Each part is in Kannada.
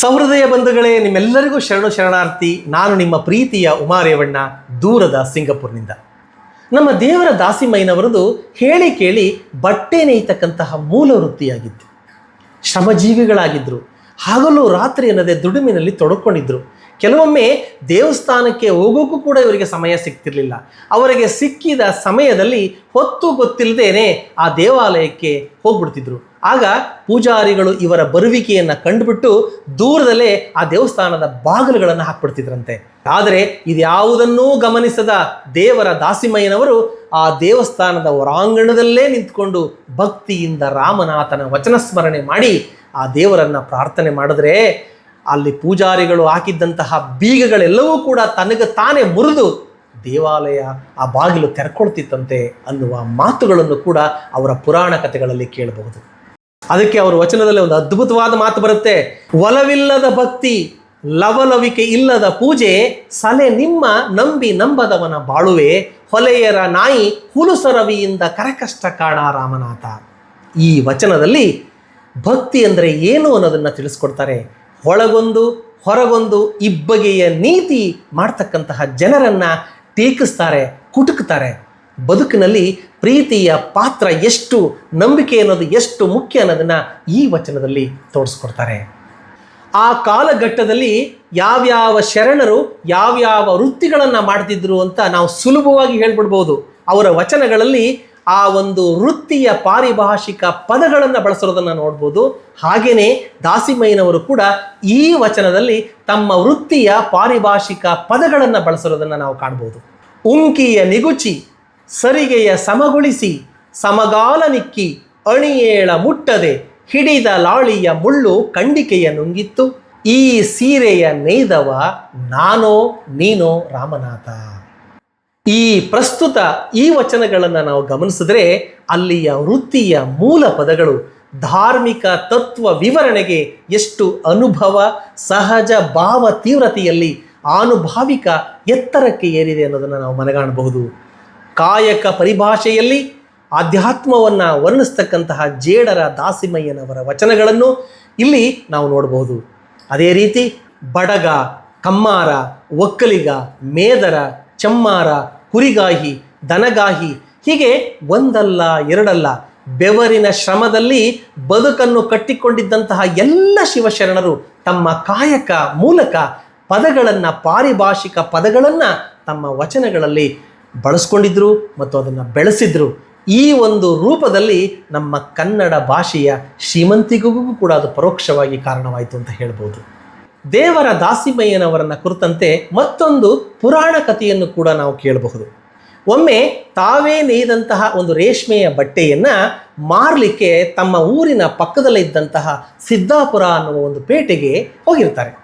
ಸಹೃದಯ ಬಂಧುಗಳೇ, ನಿಮ್ಮೆಲ್ಲರಿಗೂ ಶರಣು ಶರಣಾರ್ಥಿ, ನಾನು ನಿಮ್ಮ ಪ್ರೀತಿಯ ಉಮಾರೇವಣ್ಣ, ದೂರದ ಸಿಂಗಪುರ್ನಿಂದ. ನಮ್ಮ ದೇವರ ದಾಸಿಮಯ್ಯನವರದು ಹೇಳಿ ಕೇಳಿ ಬಟ್ಟೆ ನೇಯ್ತಕ್ಕಂತಹ ಮೂಲ ವೃತ್ತಿಯಾಗಿತ್ತು ಶ್ರಮಜೀವಿಗಳಾಗಿದ್ದರು ಹಗಲು ರಾತ್ರಿ ಅನ್ನದೇ ದುಡಿಮಿನಲ್ಲಿ ತೊಡಕೊಂಡಿದ್ದರು ಕೆಲವೊಮ್ಮೆ ದೇವಸ್ಥಾನಕ್ಕೆ ಹೋಗೋಕ್ಕೂ ಕೂಡ ಇವರಿಗೆ ಸಮಯ ಸಿಗ್ತಿರಲಿಲ್ಲ. ಅವರಿಗೆ ಸಿಕ್ಕಿದ ಸಮಯದಲ್ಲಿ ಹೊತ್ತು ಗೊತ್ತಿಲ್ಲದೇನೆ ಆ ದೇವಾಲಯಕ್ಕೆ ಹೋಗ್ಬಿಡ್ತಿದ್ರು. ಆಗ ಪೂಜಾರಿಗಳು ಇವರ ಬರುವಿಕೆಯನ್ನು ಕಂಡುಬಿಟ್ಟು ದೂರದಲ್ಲೇ ಆ ದೇವಸ್ಥಾನದ ಬಾಗಿಲುಗಳನ್ನು ಹಾಕ್ಬಿಡ್ತಿದ್ರಂತೆ. ಆದರೆ ಇದ್ಯಾವುದನ್ನೂ ಗಮನಿಸದ ದೇವರ ದಾಸಿಮಯ್ಯನವರು ಆ ದೇವಸ್ಥಾನದ ಹೊರಾಂಗಣದಲ್ಲೇ ನಿಂತ್ಕೊಂಡು ಭಕ್ತಿಯಿಂದ ರಾಮನಾಥನ ವಚನ ಸ್ಮರಣೆ ಮಾಡಿ ಆ ದೇವರನ್ನ ಪ್ರಾರ್ಥನೆ ಮಾಡಿದ್ರೆ ಅಲ್ಲಿ ಪೂಜಾರಿಗಳು ಹಾಕಿದ್ದಂತಹ ಬೀಗಗಳೆಲ್ಲವೂ ಕೂಡ ತನಗೆ ತಾನೇ ಮುರಿದು ದೇವಾಲಯ ಆ ಬಾಗಿಲು ತೆರೆಕೊಳ್ತಿತ್ತಂತೆ ಅನ್ನುವ ಮಾತುಗಳನ್ನು ಕೂಡ ಅವರ ಪುರಾಣ ಕಥೆಗಳಲ್ಲಿ ಕೇಳಬಹುದು. ಅದಕ್ಕೆ ಅವರ ವಚನದಲ್ಲಿ ಒಂದು ಅದ್ಭುತವಾದ ಮಾತು ಬರುತ್ತೆ. ಒಲವಿಲ್ಲದ ಭಕ್ತಿ, ಲವಲವಿಕೆ ಇಲ್ಲದ ಪೂಜೆ, ಸಲೆ ನಿಮ್ಮ ನಂಬಿ ನಂಬದವನ ಬಾಳುವೆ, ಹೊಲೆಯರ ನಾಯಿ ಹುಲುಸರವಿಯಿಂದ ಕರಕಷ್ಟ ಕಾಣ ರಾಮನಾಥ ಈ ವಚನದಲ್ಲಿ ಭಕ್ತಿ ಅಂದರೆ ಏನು ಅನ್ನೋದನ್ನು ತಿಳಿಸ್ಕೊಡ್ತಾರೆ. ಒಳಗೊಂದು, ಹೊರಗೊಂದು, ಇಬ್ಬಗೆಯ ನೀತಿ ಮಾಡ್ತಕ್ಕಂತಹ ಜನರನ್ನು ಟೀಕಿಸ್ತಾರೆ, ಕುಟುಕ್ತಾರೆ. ಬದುಕಿನಲ್ಲಿ ಪ್ರೀತಿಯ ಪಾತ್ರ ಎಷ್ಟು, ನಂಬಿಕೆ ಅನ್ನೋದು ಎಷ್ಟು ಮುಖ್ಯ ಅನ್ನೋದನ್ನು ಈ ವಚನದಲ್ಲಿ ತೋರಿಸ್ಕೊಡ್ತಾರೆ. ಆ ಕಾಲಘಟ್ಟದಲ್ಲಿ ಯಾವ್ಯಾವ ಶರಣರು, ಯಾವ್ಯಾವ ವೃತ್ತಿಗಳನ್ನು ಮಾಡ್ತಿದ್ರು ಅಂತ ನಾವು ಸುಲಭವಾಗಿ ಹೇಳ್ಬಿಡ್ಬೋದು. ಅವರ ವಚನಗಳಲ್ಲಿ ಆ ಒಂದು ವೃತ್ತಿಯ ಪಾರಿಭಾಷಿಕ ಪದಗಳನ್ನು ಬಳಸಿರೋದನ್ನು ನೋಡ್ಬೋದು. ಹಾಗೆಯೇ ದಾಸಿಮಯ್ಯನವರು ಕೂಡ ಈ ವಚನದಲ್ಲಿ ತಮ್ಮ ವೃತ್ತಿಯ ಪಾರಿಭಾಷಿಕ ಪದಗಳನ್ನು ಬಳಸಿರೋದನ್ನು ನಾವು ಕಾಣ್ಬೋದು. ಉಂಕಿಯ ನಿಗುಚಿ ಸರಿಗೆಯ ಸಮಗೊಳಿಸಿ ಸಮಗಾಲ ನಿಕ್ಕಿ ಅಣಿಯೇಳ ಮುಟ್ಟದೆ ಹಿಡಿದ ಲಾಳಿಯ ಮುಳ್ಳು ಕಂಡಿಕೆಯ ನುಂಗಿತ್ತು. ಈ ಸೀರೆಯ ನೇಯ್ದವ ನಾನೋ ನೀನೋ ರಾಮನಾಥ. ಈ ಪ್ರಸ್ತುತ ಈ ವಚನಗಳನ್ನು ನಾವು ಗಮನಿಸಿದ್ರೆ ಅಲ್ಲಿಯ ವೃತ್ತಿಯ ಮೂಲ ಪದಗಳು ಧಾರ್ಮಿಕ ತತ್ವ ವಿವರಣೆಗೆ ಎಷ್ಟು ಅನುಭವ, ಸಹಜ ಭಾವ ತೀವ್ರತೆಯಲ್ಲಿ ಆನುಭಾವಿಕ ಎತ್ತರಕ್ಕೆ ಏರಿದೆ ಅನ್ನೋದನ್ನು ನಾವು ಮನಗಾಣಬಹುದು. ಕಾಯಕ ಪರಿಭಾಷೆಯಲ್ಲಿ ಆಧ್ಯಾತ್ಮವನ್ನು ವರ್ಣಿಸ್ತಕ್ಕಂತಹ ಜೇಡರ ದಾಸಿಮಯ್ಯನವರ ವಚನಗಳನ್ನು ಇಲ್ಲಿ ನಾವು ನೋಡಬಹುದು. ಅದೇ ರೀತಿ ಬಡಗ, ಕಮ್ಮಾರ, ಒಕ್ಕಲಿಗ, ಮೇದರ, ಚಮ್ಮಾರ, ಕುರಿಗಾಹಿ, ದನಗಾಹಿ ಹೀಗೆ ಒಂದಲ್ಲ, ಎರಡಲ್ಲ ಬೆವರಿನ ಶ್ರಮದಲ್ಲಿ ಬದುಕನ್ನು ಕಟ್ಟಿಕೊಂಡಿದ್ದಂತಹ ಎಲ್ಲ ಶಿವಶರಣರು ತಮ್ಮ ಕಾಯಕ ಮೂಲಕ ಪದಗಳನ್ನು, ಪಾರಿಭಾಷಿಕ ಪದಗಳನ್ನು ತಮ್ಮ ವಚನಗಳಲ್ಲಿ ಬಳಸ್ಕೊಂಡಿದ್ರು ಮತ್ತು ಅದನ್ನು ಬೆಳೆಸಿದ್ರು. ಈ ಒಂದು ರೂಪದಲ್ಲಿ ನಮ್ಮ ಕನ್ನಡ ಭಾಷೆಯ ಶ್ರೀಮಂತಿಗೂ ಕೂಡ ಅದು ಪರೋಕ್ಷವಾಗಿ ಕಾರಣವಾಯಿತು ಅಂತ ಹೇಳ್ಬೋದು. ದೇವರ ದಾಸಿಮಯ್ಯನವರನ್ನ ಕುರಿತಂತೆ ಮತ್ತೊಂದು ಪುರಾಣ ಕಥೆಯನ್ನು ಕೂಡ ನಾವು ಕೇಳಬಹುದು. ಒಮ್ಮೆ ತಾವೇ ನೇಯ್ದಂತಹ ಒಂದು ರೇಷ್ಮೆಯ ಬಟ್ಟೆಯನ್ನು ಮಾರಲಿಕ್ಕೆ ತಮ್ಮ ಊರಿನ ಪಕ್ಕದಲ್ಲಿದ್ದಂತಹ ಸಿದ್ದಾಪುರ ಅನ್ನುವ ಒಂದು ಪೇಟೆಗೆ ಹೋಗಿರ್ತಾರೆ.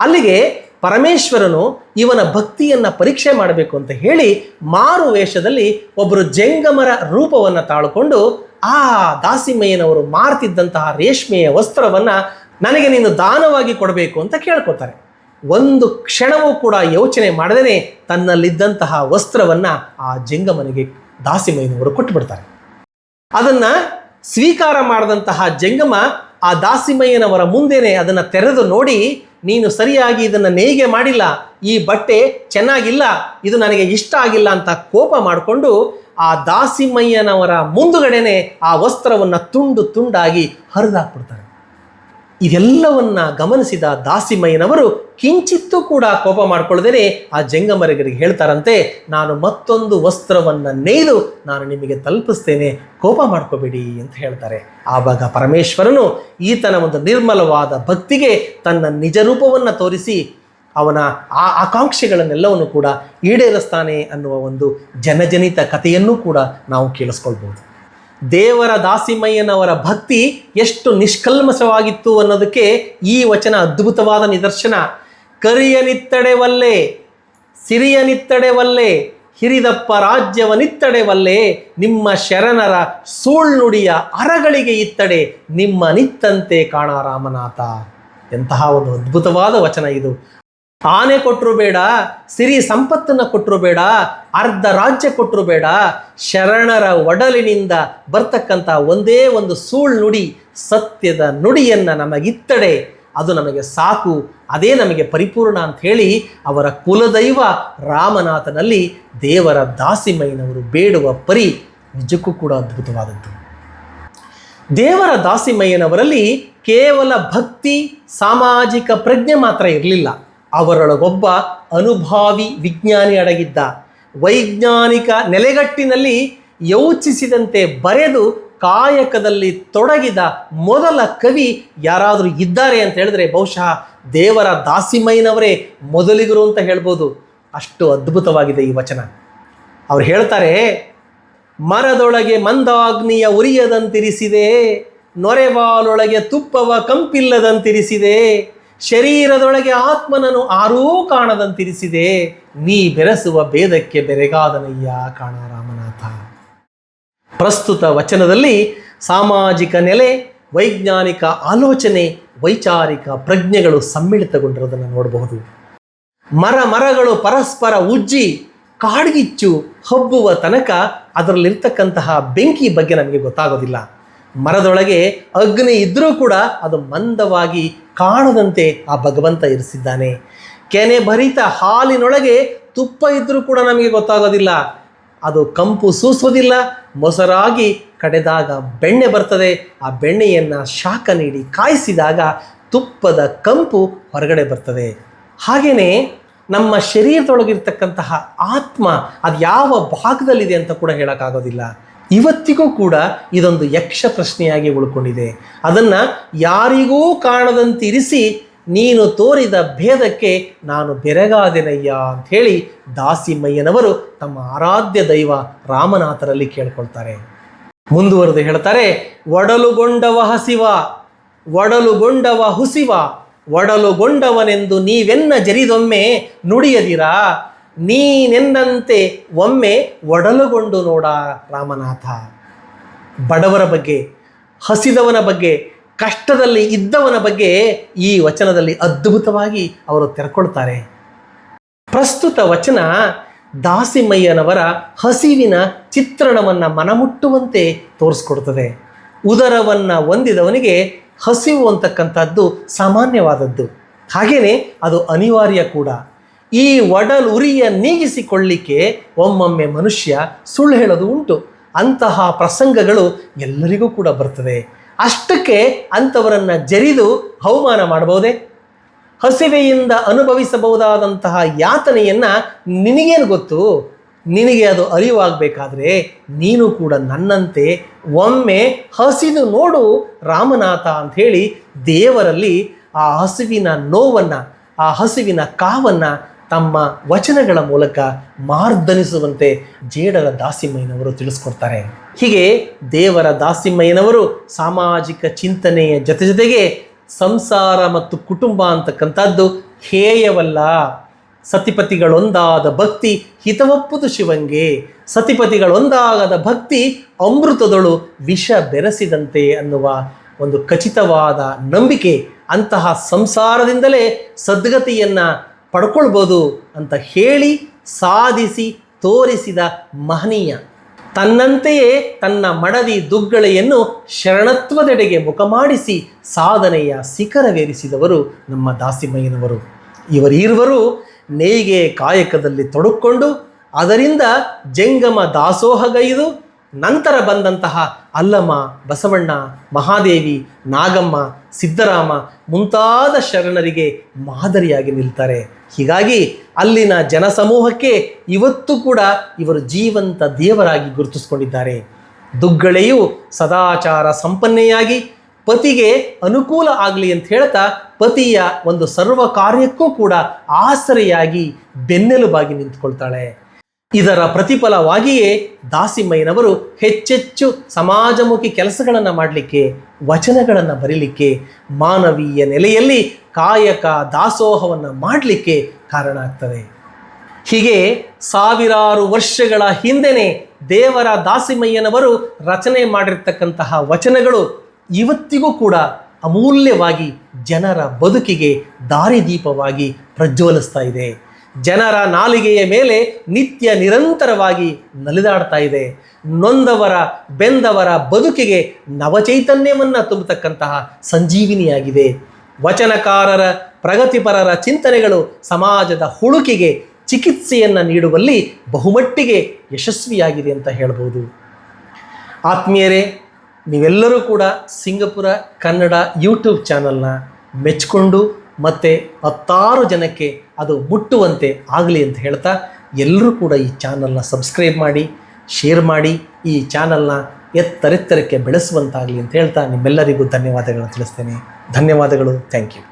ಅಲ್ಲಿಗೆ ಪರಮೇಶ್ವರನು ಇವನ ಭಕ್ತಿಯನ್ನು ಪರೀಕ್ಷೆ ಮಾಡಬೇಕು ಅಂತ ಹೇಳಿ ಮಾರು ವೇಷದಲ್ಲಿ ಒಬ್ಬರು ಜಂಗಮರ ರೂಪವನ್ನು ತಾಳ್ಕೊಂಡು ಆ ದಾಸಿಮಯ್ಯನವರು ಮಾರ್ತಿದ್ದಂತಹ ರೇಷ್ಮೆಯ ವಸ್ತ್ರವನ್ನು ನನಗೆ ನೀನು ದಾನವಾಗಿ ಕೊಡಬೇಕು ಅಂತ ಕೇಳ್ಕೊತಾರೆ. ಒಂದು ಕ್ಷಣವೂ ಕೂಡ ಯೋಚನೆ ಮಾಡದೇ ತನ್ನಲ್ಲಿದ್ದಂತಹ ವಸ್ತ್ರವನ್ನು ಆ ಜಂಗಮನಿಗೆ ದಾಸಿಮಯ್ಯನವರು ಕೊಟ್ಟುಬಿಡ್ತಾರೆ ಅದನ್ನು ಸ್ವೀಕಾರ ಮಾಡಿದಂತಹ ಜಂಗಮ ಆ ದಾಸಿಮಯ್ಯನವರ ಮುಂದೆನೆ ಅದನ್ನು ತೆರೆದು ನೋಡಿ ನೀನು ಸರಿಯಾಗಿ ಇದನ್ನು ನೇಯ್ಗೆ ಮಾಡಿಲ್ಲ, ಈ ಬಟ್ಟೆ ಚೆನ್ನಾಗಿಲ್ಲ, ಇದು ನನಗೆ ಇಷ್ಟ ಆಗಿಲ್ಲ ಅಂತ ಕೋಪ ಮಾಡಿಕೊಂಡು ಆ ದಾಸಿಮಯ್ಯನವರ ಮುಂದುಗಡೆನೆ ಆ ವಸ್ತ್ರವನ್ನು ತುಂಡು ತುಂಡಾಗಿ ಹರಿದಾಕ್ಬಿಡ್ತಾರೆ. ಇದೆಲ್ಲವನ್ನ ಗಮನಿಸಿದ ದಾಸಿಮಯ್ಯನವರು ಕಿಂಚಿತ್ತೂ ಕೂಡ ಕೋಪ ಮಾಡಿಕೊಳ್ಳದೇನೆ ಆ ಜಂಗಮರಿಗರಿಗೆ ಹೇಳ್ತಾರಂತೆ, ನಾನು ಮತ್ತೊಂದು ವಸ್ತ್ರವನ್ನು ನೇಯ್ದು ನಾನು ನಿಮಗೆ ತಲುಪಿಸ್ತೇನೆ, ಕೋಪ ಮಾಡ್ಕೋಬೇಡಿ ಅಂತ ಹೇಳ್ತಾರೆ. ಆವಾಗ ಪರಮೇಶ್ವರನು ಈತನ ಒಂದು ನಿರ್ಮಲವಾದ ಭಕ್ತಿಗೆ ತನ್ನ ನಿಜ ರೂಪವನ್ನು ತೋರಿಸಿ ಅವನ ಆ ಆಕಾಂಕ್ಷೆಗಳನ್ನೆಲ್ಲವನ್ನು ಕೂಡ ಈಡೇರಿಸ್ತಾನೆ ಅನ್ನುವ ಒಂದು ಜನಜನಿತ ಕಥೆಯನ್ನು ಕೂಡ ನಾವು ಕೇಳಿಸ್ಕೊಳ್ಬೋದು ದೇವರ ದಾಸಿಮಯ್ಯನವರ ಭಕ್ತಿ ಎಷ್ಟು ನಿಷ್ಕಲ್ಮಸವಾಗಿತ್ತು ಅನ್ನೋದಕ್ಕೆ ಈ ವಚನ ಅದ್ಭುತವಾದ ನಿದರ್ಶನ. ಕರಿಯನಿತ್ತಡೆವಲ್ಲೇ, ಸಿರಿಯನಿತ್ತಡೆವಲ್ಲೇ, ಹಿರಿದಪ್ಪ ರಾಜ್ಯವನಿತ್ತಡೆವಲ್ಲೇ, ನಿಮ್ಮ ಶರಣರ ಸೂಳ್ನುಡಿಯ ಅರಗಳಿಗೆ ಇತ್ತಡೆ, ನಿಮ್ಮ ನಿತ್ತಂತೆ ಕಾಣ ರಾಮನಾಥ. ಎಂತಹ ಒಂದು ಅದ್ಭುತವಾದ ವಚನ ಇದು. ಆನೆ ಕೊಟ್ಟರು ಬೇಡ, ಸಿರಿ ಸಂಪತ್ತನ್ನು ಕೊಟ್ಟರು ಬೇಡ, ಅರ್ಧ ರಾಜ್ಯ ಕೊಟ್ಟರು ಬೇಡ, ಶರಣರ ಒಡಲಿನಿಂದ ಬರ್ತಕ್ಕಂಥ ಒಂದೇ ಒಂದು ಸೂಳ್ ನುಡಿ, ಸತ್ಯದ ನುಡಿಯನ್ನು ನಮಗಿತ್ತಡೆ. ಅದು ನಮಗೆ ಸಾಕು, ಅದೇ ನಮಗೆ ಪರಿಪೂರ್ಣ ಅಂತ ಹೇಳಿ ಅವರ ಕುಲದೈವ ರಾಮನಾಥನಲ್ಲಿ ದೇವರ ದಾಸಿಮಯ್ಯನವರು ಬೇಡುವ ಪರಿ ನಿಜಕ್ಕೂ ಕೂಡ ಅದ್ಭುತವಾದದ್ದು. ದೇವರ ದಾಸಿಮಯ್ಯನವರಲ್ಲಿ ಕೇವಲ ಭಕ್ತಿ, ಸಾಮಾಜಿಕ ಪ್ರಜ್ಞೆ ಮಾತ್ರ ಇರಲಿಲ್ಲ. ಅವರೊಳಗೊಬ್ಬ ಅನುಭಾವಿ ವಿಜ್ಞಾನಿ ಅಡಗಿದ್ದ ವೈಜ್ಞಾನಿಕ ನೆಲೆಗಟ್ಟಿನಲ್ಲಿ ಯೋಚಿಸಿದಂತೆ ಬರೆದು ಕಾಯಕದಲ್ಲಿ ತೊಡಗಿದ ಮೊದಲ ಕವಿ ಯಾರಾದರೂ ಇದ್ದಾರೆ ಅಂತ ಹೇಳಿದ್ರೆ ಬಹುಶಃ ದೇವರ ದಾಸಿಮಯ್ಯನವರೇ ಮೊದಲಿಗರು ಅಂತ ಹೇಳ್ಬೋದು. ಅಷ್ಟು ಅದ್ಭುತವಾಗಿದೆ ಈ ವಚನ. ಅವ್ರು ಹೇಳ್ತಾರೆ, ಮರದೊಳಗೆ ಮಂದಾಗ್ನಿಯ ಉರಿಯದಂತಿರಿಸಿದೆ ನೊರೆವಾಲೊಳಗೆ ತುಪ್ಪವ ಕಂಪಿಲ್ಲದಂತಿರಿಸಿದೆ ಶರೀರದೊಳಗೆ ಆತ್ಮನನ್ನು ಆರೂ ಕಾಣದಂತಿರಿಸಿದೆ, ನೀ ಬೆರೆಸುವ ಭೇದಕ್ಕೆ ಬೆರೆಗಾದನಯ್ಯ ಕಾಣ ರಾಮನಾಥ. ಪ್ರಸ್ತುತ ವಚನದಲ್ಲಿ ಸಾಮಾಜಿಕ ನೆಲೆ, ವೈಜ್ಞಾನಿಕ ಆಲೋಚನೆ, ವೈಚಾರಿಕ ಪ್ರಜ್ಞೆಗಳು ಸಮ್ಮಿಳಿತಗೊಂಡಿರೋದನ್ನು ನೋಡಬಹುದು. ಮರ ಮರಗಳು ಪರಸ್ಪರ ಉಜ್ಜಿ, ಕಾಡ್ಗಿಚ್ಚು ಹಬ್ಬುವ ತನಕ ಅದರಲ್ಲಿರ್ತಕ್ಕಂತಹ ಬೆಂಕಿ ಬಗ್ಗೆ ನಮಗೆ ಗೊತ್ತಾಗೋದಿಲ್ಲ. ಮರದೊಳಗೆ ಅಗ್ನಿ ಇದ್ದರೂ ಕೂಡ ಅದು ಮಂದವಾಗಿ ಕಾಣದಂತೆ ಆ ಭಗವಂತ ಇರಿಸಿದ್ದಾನೆ. ಕೆನೆ ಭರಿತ ಹಾಲಿನೊಳಗೆ ತುಪ್ಪ ಇದ್ದರೂ ಕೂಡ ನಮಗೆ ಗೊತ್ತಾಗೋದಿಲ್ಲ. ಅದು ಕಂಪು ಸೂಸುವುದಿಲ್ಲ, ಮೊಸರಾಗಿ ಕಡೆದಾಗ ಬೆಣ್ಣೆ ಬರ್ತದೆ. ಆ ಬೆಣ್ಣೆಯನ್ನು ಶಾಖ ನೀಡಿ ಕಾಯಿಸಿದಾಗ ತುಪ್ಪದ ಕಂಪು ಹೊರಗಡೆ ಬರ್ತದೆ. ಹಾಗೆಯೇ ನಮ್ಮ ಶರೀರದೊಳಗಿರ್ತಕ್ಕಂತಹ ಆತ್ಮ ಅದು ಯಾವ ಭಾಗದಲ್ಲಿದೆ ಅಂತ ಕೂಡ ಹೇಳೋಕ್ಕಾಗೋದಿಲ್ಲ. ಇವತ್ತಿಗೂ ಕೂಡ ಇದೊಂದು ಯಕ್ಷ ಪ್ರಶ್ನೆಯಾಗಿ ಉಳ್ಕೊಂಡಿದೆ. ಅದನ್ನು ಯಾರಿಗೂ ಕಾಣದಂತಿರಿಸಿ ನೀನು ತೋರಿದ ಭೇದಕ್ಕೆ ನಾನು ಬೆರಗಾದೆನಯ್ಯ ಅಂತ ಹೇಳಿ ದಾಸಿಮಯ್ಯನವರು ತಮ್ಮ ಆರಾಧ್ಯ ದೈವ ರಾಮನಾಥರಲ್ಲಿ ಕೇಳ್ಕೊಳ್ತಾರೆ. ಮುಂದುವರೆದು ಹೇಳ್ತಾರೆ, ಒಡಲುಗೊಂಡವ ಹಸಿವ, ಒಡಲುಗೊಂಡವ ಹುಸಿವ, ಒಡಲುಗೊಂಡವನೆಂದು ನೀವೆನ್ನ ಜರಿದೊಮ್ಮೆ ನುಡಿಯದಿರಾ? ನೀನೆನ್ನಂತೆ ಒಮ್ಮೆ ಒಡಲುಗೊಂಡು ನೋಡ ರಾಮನಾಥ. ಬಡವರ ಬಗ್ಗೆ, ಹಸಿದವನ ಬಗ್ಗೆ, ಕಷ್ಟದಲ್ಲಿ ಇದ್ದವನ ಬಗ್ಗೆ ಈ ವಚನದಲ್ಲಿ ಅದ್ಭುತವಾಗಿ ಅವರು ತೆರೆಕೊಳ್ತಾರೆ. ಪ್ರಸ್ತುತ ವಚನ ದಾಸಿಮಯ್ಯನವರ ಹಸಿವಿನ ಚಿತ್ರಣವನ್ನು ಮನಮುಟ್ಟುವಂತೆ ತೋರಿಸ್ಕೊಡ್ತದೆ. ಉದರವನ್ನು ಹೊಂದಿದವನಿಗೆ ಹಸಿವು ಅಂತಕ್ಕಂಥದ್ದು ಸಾಮಾನ್ಯವಾದದ್ದು. ಹಾಗೆಯೇ ಅದು ಅನಿವಾರ್ಯ ಕೂಡ. ಈ ಒಡಲ್ ಉರಿಯ ನೀಗಿಸಿಕೊಳ್ಳಿಕ್ಕೆ ಒಮ್ಮೊಮ್ಮೆ ಮನುಷ್ಯ ಸುಳ್ಳು ಹೇಳೋದು ಉಂಟು. ಅಂತಹ ಪ್ರಸಂಗಗಳು ಎಲ್ಲರಿಗೂ ಕೂಡ ಬರ್ತದೆ. ಅಷ್ಟಕ್ಕೆ ಅಂಥವರನ್ನು ಜರಿದು ಅವಮಾನ ಮಾಡಬಹುದೇ? ಹಸಿವೆಯಿಂದ ಅನುಭವಿಸಬಹುದಾದಂತಹ ಯಾತನೆಯನ್ನು ನಿನಗೇನು ಗೊತ್ತು? ನಿನಗೆ ಅದು ಅರಿವಾಗಬೇಕಾದ್ರೆ ನೀನು ಕೂಡ ನನ್ನಂತೆ ಒಮ್ಮೆ ಹಸಿದು ನೋಡು ರಾಮನಾಥ ಹೇಳಿ ದೇವರಲ್ಲಿ ಆ ಹಸಿವಿನ ನೋವನ್ನು, ಆ ಹಸಿವಿನ ಕಾವನ್ನು ತಮ್ಮ ವಚನಗಳ ಮೂಲಕ ಮಾರ್ದನಿಸುವಂತೆ ಜೇಡರ ದಾಸಿಮಯ್ಯನವರು ತಿಳಿಸ್ಕೊಡ್ತಾರೆ. ಹೀಗೆ ದೇವರ ದಾಸಿಮಯ್ಯನವರು ಸಾಮಾಜಿಕ ಚಿಂತನೆಯ ಜೊತೆ ಜೊತೆಗೆ ಸಂಸಾರ ಮತ್ತು ಕುಟುಂಬ ಅಂತಕ್ಕಂಥದ್ದು ಹೇಯವಲ್ಲ. ಸತಿಪತಿಗಳೊಂದಾದ ಭಕ್ತಿ ಹಿತವಪ್ಪುದು ಶಿವಂಗೆ. ಸತಿಪತಿಗಳೊಂದಾಗದ ಭಕ್ತಿ ಅಮೃತದೊಳು ವಿಷ ಬೆರೆಸಿದಂತೆ ಅನ್ನುವ ಒಂದು ಖಚಿತವಾದ ನಂಬಿಕೆ ಅಂತಹ ಸಂಸಾರದಿಂದಲೇ ಸದ್ಗತಿಯನ್ನು ಪಡ್ಕೊಳ್ಬೋದು ಅಂತ ಹೇಳಿ ಸಾಧಿಸಿ ತೋರಿಸಿದ ಮಹನೀಯ. ತನ್ನಂತೆಯೇ ತನ್ನ ಮಡದಿ ದುಗ್ಗಳೆಯನ್ನು ಶರಣತ್ವದೆಡೆಗೆ ಮುಖ ಮಾಡಿಸಿ ಸಾಧನೆಯ ಶಿಖರವೇರಿಸಿದವರು ನಮ್ಮ ದಾಸಿಮಯ್ಯನವರು. ಇವರೀರ್ವರು ನೇಯ್ಗೆ ಕಾಯಕದಲ್ಲಿ ತೊಡಕೊಂಡು, ಅದರಿಂದ ಜಂಗಮ ದಾಸೋಹಗೈದು ನಂತರ ಬಂದಂತಹ ಅಲ್ಲಮ್ಮ, ಬಸವಣ್ಣ, ಮಹಾದೇವಿ, ನಾಗಮ್ಮ, ಸಿದ್ದರಾಮ ಮುಂತಾದ ಶರಣರಿಗೆ ಮಾದರಿಯಾಗಿ ನಿಲ್ತಾರೆ. ಹೀಗಾಗಿ ಅಲ್ಲಿನ ಜನಸಮೂಹಕ್ಕೆ ಇವತ್ತು ಕೂಡ ಇವರು ಜೀವಂತ ದೇವರಾಗಿ ಗುರುತಿಸ್ಕೊಂಡಿದ್ದಾರೆ. ದುಗ್ಗಳೆಯು ಸದಾಚಾರ ಸಂಪನ್ನೆಯಾಗಿ ಪತಿಗೆ ಅನುಕೂಲ ಆಗಲಿ ಅಂತ ಹೇಳ್ತಾ ಪತಿಯ ಒಂದು ಸರ್ವ ಕಾರ್ಯಕ್ಕೂ ಕೂಡ ಆಸರೆಯಾಗಿ ಬೆನ್ನೆಲುಬಾಗಿ ನಿಂತ್ಕೊಳ್ತಾಳೆ. ಇದರ ಪ್ರತಿಫಲವಾಗಿಯೇ ದಾಸಿಮಯ್ಯನವರು ಹೆಚ್ಚೆಚ್ಚು ಸಮಾಜಮುಖಿ ಕೆಲಸಗಳನ್ನು ಮಾಡಲಿಕ್ಕೆ, ವಚನಗಳನ್ನು ಬರೀಲಿಕ್ಕೆ, ಮಾನವೀಯ ನೆಲೆಯಲ್ಲಿ ಕಾಯಕ ದಾಸೋಹವನ್ನು ಮಾಡಲಿಕ್ಕೆ ಕಾರಣ ಆಗ್ತದೆ ಹೀಗೆ ಸಾವಿರಾರು ವರ್ಷಗಳ ಹಿಂದೆನೇ ದೇವರ ದಾಸಿಮಯ್ಯನವರು ರಚನೆ ಮಾಡಿರ್ತಕ್ಕಂತಹ ವಚನಗಳು ಇವತ್ತಿಗೂ ಕೂಡ ಅಮೂಲ್ಯವಾಗಿ ಜನರ ಬದುಕಿಗೆ ದಾರಿದೀಪವಾಗಿ ಪ್ರಜ್ವಲಿಸ್ತಾ ಇದೆ. ಜನರ ನಾಲಿಗೆಯ ಮೇಲೆ ನಿತ್ಯ ನಿರಂತರವಾಗಿ ನಲಿದಾಡ್ತಾ ಇದೆ. ನೊಂದವರ, ಬೆಂದವರ ಬದುಕಿಗೆ ನವಚೈತನ್ಯವನ್ನು ತುಂಬತಕ್ಕಂತಹ ಸಂಜೀವಿನಿಯಾಗಿದೆ. ವಚನಕಾರರ, ಪ್ರಗತಿಪರರ ಚಿಂತನೆಗಳು ಸಮಾಜದ ಹುಡುಕಿಗೆ ಚಿಕಿತ್ಸೆಯನ್ನು ನೀಡುವಲ್ಲಿ ಬಹುಮಟ್ಟಿಗೆ ಯಶಸ್ವಿಯಾಗಿದೆ ಅಂತ ಹೇಳ್ಬೋದು. ಆತ್ಮೀಯರೇ, ನೀವೆಲ್ಲರೂ ಕೂಡ ಸಿಂಗಪುರ, ಕನ್ನಡ ಯೂಟ್ಯೂಬ್ ಚಾನಲ್ನ ಮೆಚ್ಚಿಕೊಂಡು ಮತ್ತು ಹತ್ತಾರು ಜನಕ್ಕೆ ಅದು ಮುಟ್ಟುವಂತೆ ಆಗಲಿ ಅಂತ ಹೇಳ್ತಾ ಎಲ್ಲರೂ ಕೂಡ ಈ ಚಾನಲ್ನ ಸಬ್ಸ್ಕ್ರೈಬ್ ಮಾಡಿ, ಶೇರ್ ಮಾಡಿ, ಈ ಚಾನಲ್ನ ಎತ್ತರೆತ್ತರಕ್ಕೆ ಬೆಳೆಸುವಂತಾಗಲಿ ಅಂತ ಹೇಳ್ತಾ ನಿಮ್ಮೆಲ್ಲರಿಗೂ ಧನ್ಯವಾದಗಳನ್ನು ತಿಳಿಸ್ತೇನೆ. ಧನ್ಯವಾದಗಳು. Thank you.